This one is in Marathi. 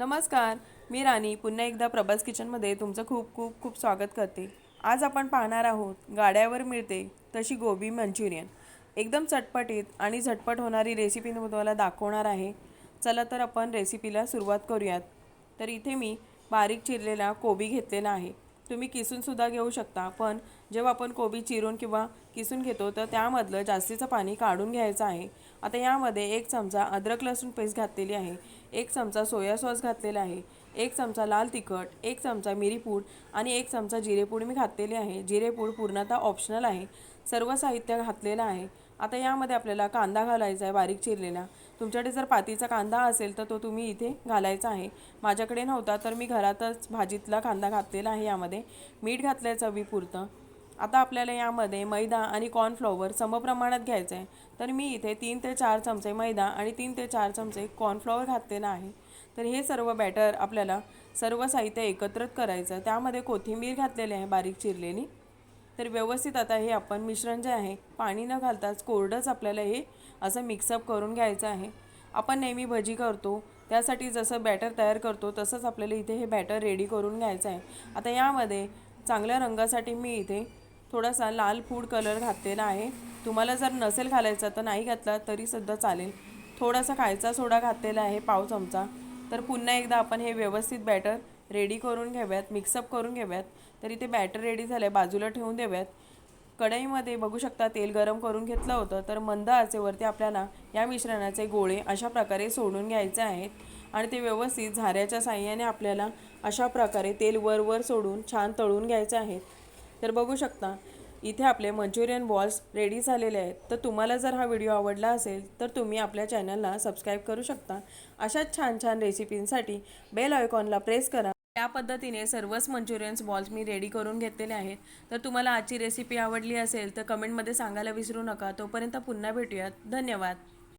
नमस्कार मी राणी. पुन्हा एकदा प्रभास किचनमध्ये तुमचं खूप खूप खूप स्वागत करते. आज आपण पाहणार आहोत गाड्यावर मिळते तशी गोबी मंचुरियन. एकदम चटपटीत आणि झटपट होणारी रेसिपी मी तुम्हाला दाखवणार आहे. चला तर आपण रेसिपीला सुरुवात करूयात. तर इथे मी बारीक चिरलेला कोबी घेतलेला आहे. तुम्ही किसूनसुद्धा घेऊ शकता. पण जेव्हा आपण कोबी चिरून किंवा किसून घेतो तर त्यामधलं जास्तीचं पाणी काढून घ्यायचं आहे. आता यामध्ये एक चमचा अद्रक लसूण पेस्ट घातलेली आहे. एक चमचा सोया सॉस घातलेला आहे. एक चमचा लाल तिखट एक चमचा मिरीपूड आणि एक चमचा जिरेपूड मी घातलेली आहे. जिरेपूड पूर्णतः ऑप्शनल आहे. सर्व साहित्य घातलेलं आहे. आता यामध्ये आपल्याला कांदा घालायचा आहे बारीक चिरलेला. तुमच्याकडे जर पातीचा कांदा असेल तर तो तुम्ही इथे घालायचा आहे. माझ्याकडे नव्हता तर मी घरातच भाजीतला कांदा घातलेला आहे यामध्ये. मीठ घातलं चवीपुरतं. आता आपल्याला यामध्ये मैदा आणि कॉर्नफ्लॉवर समप्रमाणात घ्यायचं आहे. तर मी इथे तीन ते चार चमचे मैदा आणि तीन ते चार चमचे कॉर्नफ्लॉवर घातलेलं आहे. तर हे सर्व बॅटर आपल्याला सर्व साहित्य एकत्रित करायचं त्यामध्ये कोथिंबीर घातलेली आहे बारीक चिरलेली. तर व्यवस्थित आता हे आपण मिश्रण जे आहे पाणी न घालताच कोरडंच आपल्याला हे असं मिक्सअप करून घ्यायचं आहे. आपण नेहमी भजी करतो त्यासाठी जसं बॅटर तयार करतो तसंच आपल्याला इथे हे बॅटर रेडी करून घ्यायचं आहे. आता यामध्ये चांगल्या रंगासाठी मी इथे थोडासा लाल फूड कलर घातलेला आहे. तुम्हाला जर नसेल घालायचा तर नाही घातला तरीसुद्धा चालेल. थोडासा खायचा सोडा घातलेला आहे पाव चमचा. तर पुन्हा एकदा आपण हे व्यवस्थित बॅटर रेडी करून घ्याव्यात मिक्सअप करून घ्याव्यात तर इथे बॅटर रेडी झालं आहे बाजूला ठेवून देव्यात कढईमध्ये बघू शकता तेल गरम करून घेतलं होतं तर मंद आचेवरती आपल्याला या मिश्रणाचे गोळे अशा प्रकारे सोडून घ्यायचे आहेत. आणि ते व्यवस्थित झाऱ्याच्या साह्याने आपल्याला अशा प्रकारे तेल वर वर सोडून छान तळून घ्यायचे आहेत. तर बघू शकता इथे आपले मंचुरियन बॉल्स रेडी झालेले आहेत. तर तुम्हाला जर हा व्हिडिओ आवडला असेल तर तुम्ही आपल्या चॅनलला सबस्क्राईब करू शकता. अशाच छान छान रेसिपींसाठी बेल आयकॉनला प्रेस करा. या पद्धतीने सर्वच मंचुरियन्स बॉल्स मी रेडी करून घेतलेले आहेत. तर तुम्हाला आजची रेसिपी आवडली असेल तर कमेंटमध्ये सांगायला विसरू नका. तोपर्यंत पुन्हा भेटूयात. धन्यवाद.